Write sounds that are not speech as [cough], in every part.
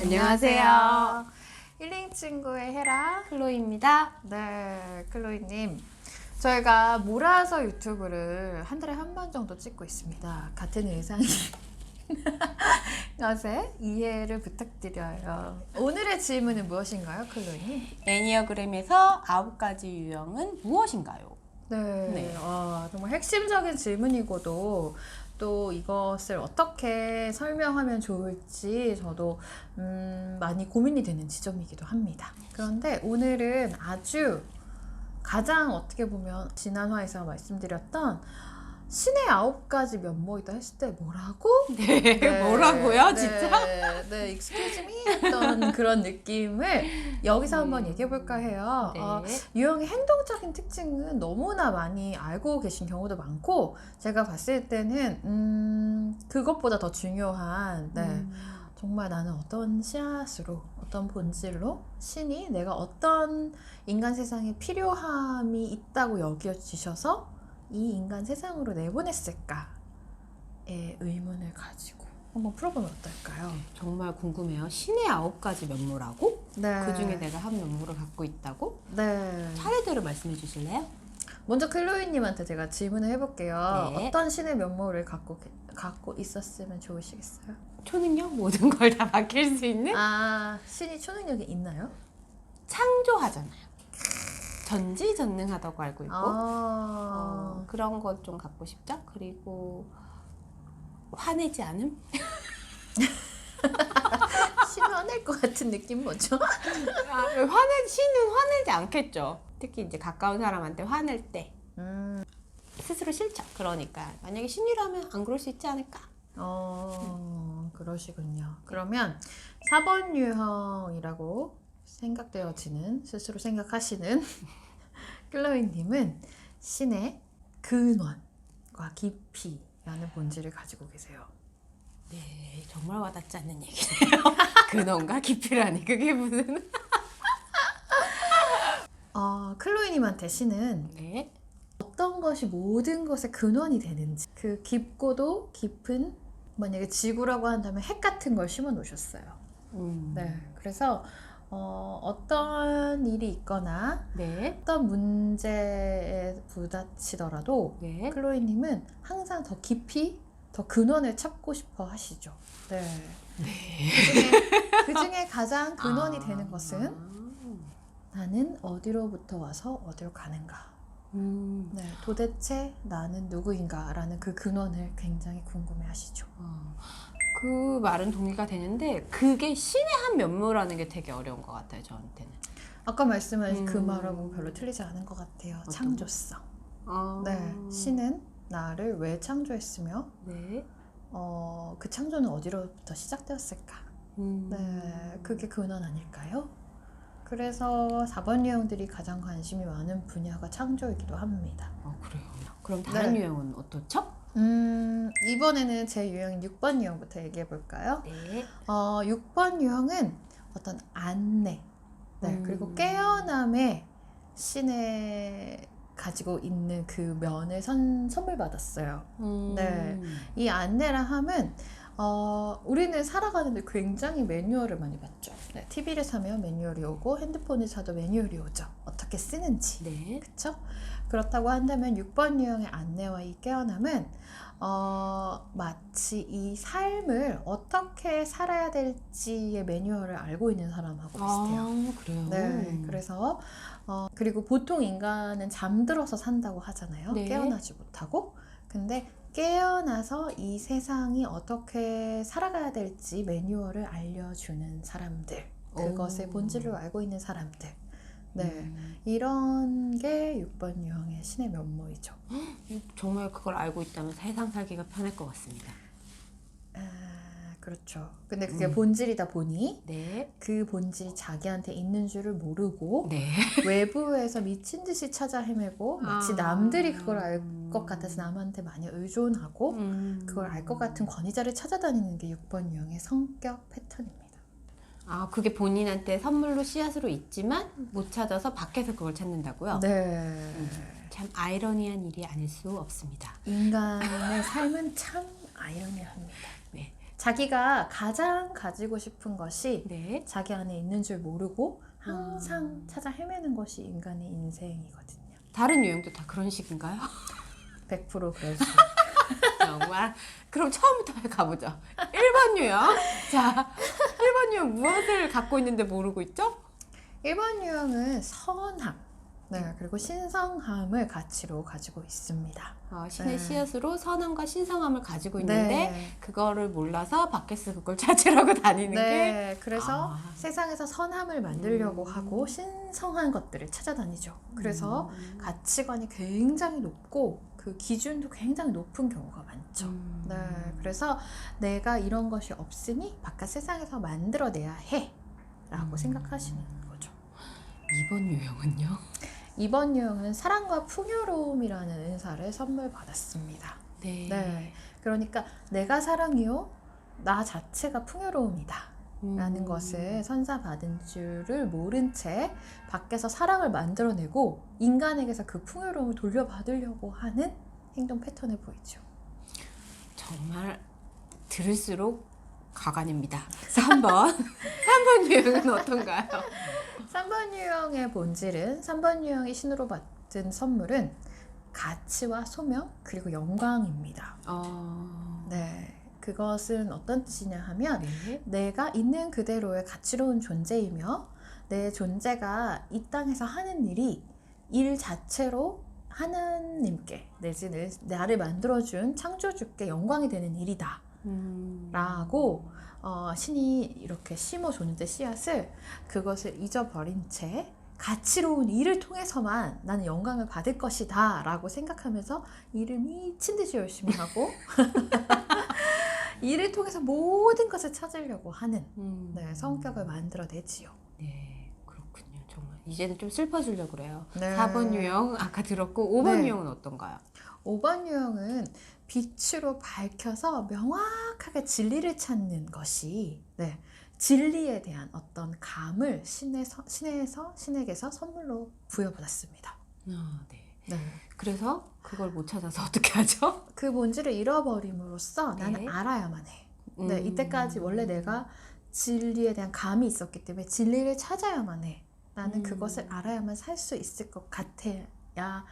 안녕하세요. 힐링 친구의 헤라. 클로이입니다. 네, 클로이님. 저희가 몰아서 유튜브를 한 달에 한 번 정도 찍고 있습니다. 같은 의상이 [laughs] 것에 이해를 부탁드려요. 오늘의 질문은 무엇인가요, 클로이님? 애니어그램에서 아홉 가지 유형은 무엇인가요? 네, 네. 아, 정말 핵심적인 질문이고도 또 이것을 어떻게 설명하면 좋을지 저도 음, 많이 고민이 되는 지점이기도 합니다. 그런데 오늘은 아주 가장 어떻게 보면 지난 화에서 말씀드렸던 신의 아홉 가지 면모이다 했을 때 뭐라고? [laughs] 네, 뭐라고요, 네, 진짜? 네, excuse me 했던 그런 느낌을 여기서 한번 음. 얘기해 볼까 해요. 네. 어, 유형의 행동적인 특징은 너무나 많이 알고 계신 경우도 많고 제가 봤을 때는 음, 그것보다 더 중요한 네, 음, 정말 나는 어떤 씨앗으로 어떤 본질로 신이 내가 어떤 인간 세상에 필요함이 있다고 여겨지셔서 이 인간 세상으로 내보냈을까의 의문을 가지고 한번 풀어보면 어떨까요? 정말 궁금해요. 신의 아홉 가지 면모라고? 네. 그 중에 내가 한 면모를 갖고 있다고? 네. 차례대로 말씀해 주실래요? 먼저 클로이님한테 제가 질문을 해볼게요. 네. 어떤 신의 면모를 갖고 계- 갖고 있었으면 좋으시겠어요? 초능력 모든 걸 다 [laughs] 맡길 수 있는 아 신이 초능력이 있나요? 창조하잖아요. 전지전능하다고 알고 있고 아 어, 그런 것 좀 갖고 싶죠. 그리고 화내지 않음? [laughs] 신 화낼 것 같은 느낌 뭐죠? [laughs] 아, 화내 신은 화내지 않겠죠. 특히 이제 가까운 사람한테 화낼 때 음, 스스로 싫죠. 그러니까 만약에 신이라면 안 그럴 수 있지 않을까? 어 그러시군요. 그러면 4번 유형이라고 생각되어지는 스스로 생각하시는 [laughs] 클로이님은 신의 근원과 깊이라는 본질을 가지고 계세요. 네, 정말 와닿지 않는 얘기네요. [laughs] 근원과 깊이라니 그게 무슨? [laughs] 어, 클로이님한테 신은 네, 어떤 것이 모든 것의 근원이 되는지 그 깊고도 깊은 만약에 지구라고 한다면 핵 같은 걸 심어 놓으셨어요. 음, 네, 그래서 어, 어떤 일이 있거나 네, 어떤 문제에 부딪히더라도 네. 클로이님은 항상 더 깊이 더 근원을 찾고 싶어 하시죠. 네. [laughs] 그중에, 그 중에 가장 근원이 아, 되는 것은 나는 어디로부터 와서 어디로 가는가. 음, 네, 도대체 나는 누구인가라는 그 근원을 굉장히 궁금해하시죠. 어, 그 말은 동의가 되는데 그게 신의 한 면모라는 게 되게 어려운 것 같아요 저한테는. 아까 말씀하신 그 음. 말하고 별로 틀리지 않은 것 같아요. 어떤 창조성. 어, 네, 신은 나를 왜 창조했으며, 네, 어, 그 창조는 어디로부터 시작되었을까? 음, 네, 그게 근원 아닐까요? 그래서 4번 유형들이 가장 관심이 많은 분야가 창조이기도 합니다. 어 그래요. 그럼 다른 네. 유형은 어떻죠? 음, 이번에는 제 유형인 6번 유형부터 얘기해 볼까요? 네. 어, 6번 유형은 어떤 안내, 네, 음. 그리고 깨어남의 신에 가지고 있는 그 면을 선, 선물 받았어요. 음, 네. 이 안내라 함은 어, 우리는 살아가는데 굉장히 매뉴얼을 많이 받죠. 네, TV를 사면 매뉴얼이 오고 핸드폰을 사도 매뉴얼이 오죠. 어떻게 쓰는지. 네. 그쵸? 그렇다고 한다면 6번 유형의 안내와 이 깨어남은 어, 마치 이 삶을 어떻게 살아야 될지의 매뉴얼을 알고 있는 사람하고 비슷해요. 아, 그래요. 네, 그래서 어, 그리고 보통 인간은 잠들어서 산다고 하잖아요. 네. 깨어나지 못하고. 근데 깨어나서 이 세상이 어떻게 살아가야 될지 매뉴얼을 알려주는 사람들. 그것의 오. 본질을 알고 있는 사람들. 네. 음, 이런 게 6번 유형의 신의 면모이죠. 정말 그걸 알고 있다면 세상 살기가 편할 것 같습니다. 아, 그렇죠. 근데 그게 음. 본질이다 보니 네. 그 본질이 자기한테 있는 줄을 모르고 네. [laughs] 외부에서 미친 듯이 찾아 헤매고 마치 아. 남들이 그걸 알 것 같아서 남한테 많이 의존하고 음. 그걸 알 것 같은 권위자를 찾아다니는 게 6번 유형의 성격 패턴입니다. 아, 그게 본인한테 선물로 씨앗으로 있지만 못 찾아서 밖에서 그걸 찾는다고요? 네. 참 아이러니한 일이 아닐 수 없습니다. 인간의 삶은 참 아이러니합니다. 네. 자기가 가장 가지고 싶은 것이 네. 자기 안에 있는 줄 모르고 항상 찾아 헤매는 것이 인간의 인생이거든요. 다른 유형도 다 그런 식인가요? [laughs] 100% 그러죠. [laughs] 정말. 그럼 처음부터 가보죠. 1번 유형. 자, 1번 유형 무엇을 갖고 있는데 모르고 있죠? 1번 유형은 선함. 네, 그리고 신성함을 가치로 가지고 있습니다. 어, 신의 네. 씨앗으로 선함과 신성함을 가지고 있는데 네. 그거를 몰라서 밖에서 그걸 [laughs] 찾으려고 다니는 게 네, 그래서 아. 세상에서 선함을 만들려고 음. 하고 신성한 것들을 찾아다니죠. 그래서 음. 가치관이 굉장히 높고 그 기준도 굉장히 높은 경우가 많죠. 음. 네, 그래서 내가 이런 것이 없으니 바깥 세상에서 만들어내야 해. 라고 음. 생각하시는 거죠. 2번 유형은요? 이번 유형은 사랑과 풍요로움이라는 은사를 선물 받았습니다. 네. 네. 그러니까 내가 사랑이요. 나 자체가 풍요로움이다. 음. 라는 것을 선사받은 줄을 모른 채 밖에서 사랑을 만들어내고 인간에게서 그 풍요로움을 돌려받으려고 하는 행동 패턴을 보이죠. 정말 들을수록 가관입니다. 3번. 3번 [laughs] 유형은 어떤가요? 3번 유형의 본질은 3번 유형이 신으로 받은 선물은 가치와 소명 그리고 영광입니다. 어... 네. 그것은 어떤 뜻이냐 하면 네. 내가 있는 그대로의 가치로운 존재이며 내 존재가 이 땅에서 하는 일이 일 자체로 하나님께 내지는 나를 만들어준 창조주께 영광이 되는 일이다. 음. 라고 어, 신이 이렇게 심어줬는데 씨앗을 그것을 잊어버린 채 가치로운 일을 통해서만 나는 영광을 받을 것이다 라고 생각하면서 일을 미친 듯이 열심히 하고 [laughs] 일을 통해서 모든 것을 찾으려고 하는 음. 네, 성격을 만들어내지요. 네, 그렇군요. 정말 이제는 좀 슬퍼지려고 그래요. 네. 4번 유형 아까 들었고 5번 네. 유형은 어떤가요? 5번 유형은 빛으로 밝혀서 명확하게 진리를 찾는 것이 네, 진리에 대한 어떤 감을 신에서, 신에서 신에게서 선물로 부여받았습니다. 아, 네. 네. 그래서 그걸 못 찾아서 [laughs] 어떻게 하죠? 그 본질을 잃어버림으로써 네. 나는 알아야만 해. 네, 음. 이때까지 원래 내가 진리에 대한 감이 있었기 때문에 진리를 찾아야만 해. 나는 음. 그것을 알아야만 살 수 있을 것 같아야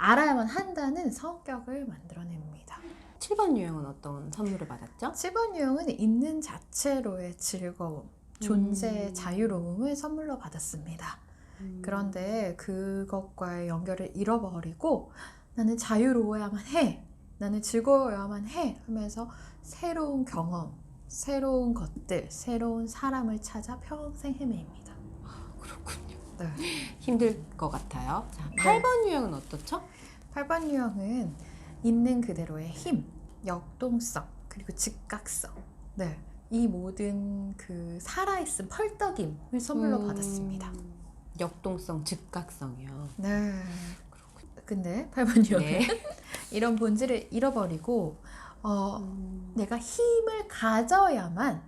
알아야만 한다는 성격을 만들어냅니다. 7번 유형은 어떤 선물을 받았죠? 7번 유형은 있는 자체로의 즐거움, 존재의 음. 자유로움을 선물로 받았습니다. 음. 그런데 그것과의 연결을 잃어버리고 나는 자유로워야만 해. 나는 즐거워야만 해. 하면서 새로운 경험, 새로운 것들, 새로운 사람을 찾아 평생 헤매입니다. 네. 힘들 것 같아요. 자, 네. 8번 유형은 어떻죠? 8번 유형은 있는 그대로의 힘, 역동성, 그리고 즉각성. 네. 이 모든 그 살아있음, 펄떡임을 선물로 음. 받았습니다. 역동성, 즉각성이요. 네. 그렇군요. 근데 8번 유형은 네. [laughs] 이런 본질을 잃어버리고 어, 음. 내가 힘을 가져야만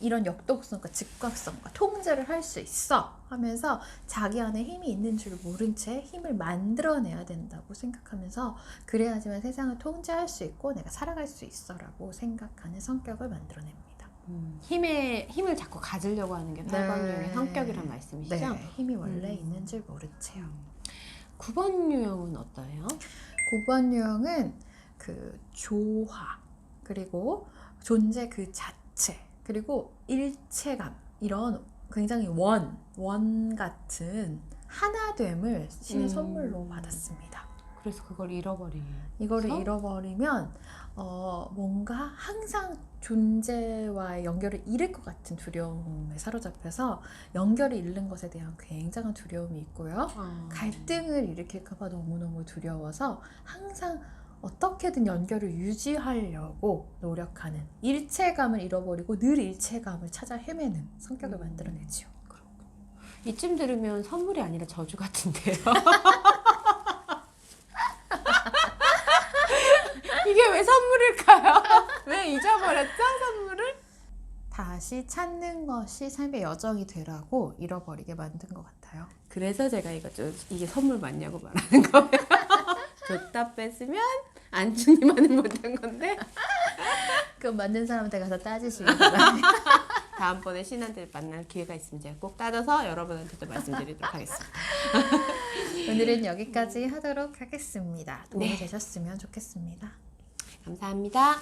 이런 역동성과 즉각성과 통제를 할 수 있어 하면서 자기 안에 힘이 있는 줄 모른 채 힘을 만들어내야 된다고 생각하면서 그래야지만 세상을 통제할 수 있고 내가 살아갈 수 있어라고 생각하는 성격을 만들어냅니다. 음, 힘에 힘을 자꾸 가지려고 하는 게 8번 네. 유형의 성격이란 말씀이시죠? 네, 힘이 원래 음. 있는 줄 모른 채요. 9번 유형은 어떠해요? 9번 유형은 그 조화 그리고 존재 그 자체 그리고 일체감 이런 굉장히 원, 원 같은 하나됨을 신의 음. 선물로 받았습니다. 그래서 그걸 잃어버리. 이거를? 잃어버리면 어, 뭔가 항상 존재와의 연결을 잃을 것 같은 두려움에 사로잡혀서 연결을 잃는 것에 대한 굉장한 두려움이 있고요. 어. 갈등을 일으킬까봐 너무너무 두려워서 항상 어떻게든 연결을 유지하려고 노력하는 일체감을 잃어버리고 늘 일체감을 찾아 헤매는 성격을 음. 만들어내지요. 이쯤 들으면 선물이 아니라 저주 같은데요. [laughs] 이게 왜 선물일까요? 왜 잊어버렸죠 선물을? 다시 찾는 것이 삶의 여정이 되라고 잃어버리게 만든 것 같아요. 그래서 제가 이거 좀 이게 선물 맞냐고 말하는 거예요. [laughs] 줬다 뺐으면 안주니만은 못한 건데. 그럼 맞는 사람한테 가서 바랍니다. [laughs] 다음번에 신한테 만날 기회가 있으면 제가 꼭 따져서 여러분한테도 말씀드리도록 하겠습니다. [laughs] 오늘은 여기까지 하도록 하겠습니다. 도움이 네. 되셨으면 좋겠습니다. 감사합니다.